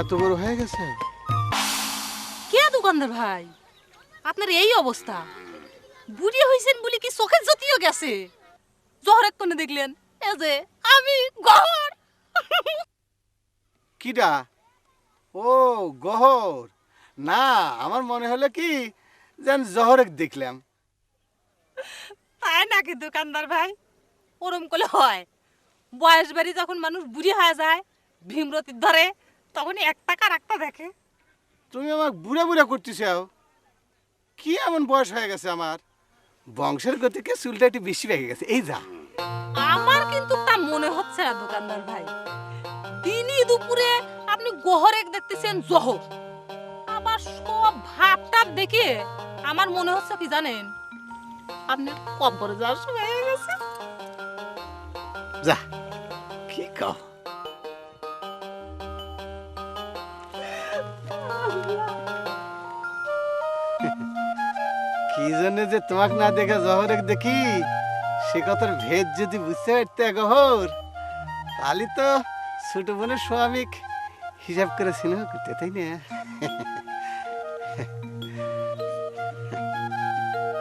এত বড় হয়ে গেছে? কে দোকানদার ভাই? আপনার এই অবস্থা। বুড়ি হইছেন বলে কি চোখের জ্যোতিও গেছে? জহর কোনে দেখলেন এ যে আমি গহর। কিডা? ও গহর। না আমার মনে হলো কি যেন জহরেক দেখলাম। তাই নাকি দোকানদার ভাই? ওরম করলে হয়। বয়স বাড়ি যখন মানুষ বুড়ি হয়ে যায় ভীমরতির ধরে তখন এক টাকা রাখতে দেখে। তুমি আমাকে বুড়া বুড়া করতেছাও? কি এমন বয়স হয়ে গেছে আমার? বংশের গতিকে চুলটা একটু বেশি পেকে গেছে। এই যা। আমার কিন্তু তা মনে হচ্ছে না দোকানদার ভাই। দিনই দুপুরে আপনি গহরেক দেখতেছেন জহর আবার সব ভাবটাপ দেখে আমার মনে হচ্ছে কি জানেন? আপনি কব্বরে যাওয়ার সময় হয়ে গেছে। যা। কও কি জন্য যে তোমাকে না দেখে জহরেক দেখি? সে কথার ভেদ যদি বুঝতে পারতে গহর তাহলে তো ছোট বোনের স্বামিক হিসাব করে সিনেমা করতে, তাই না?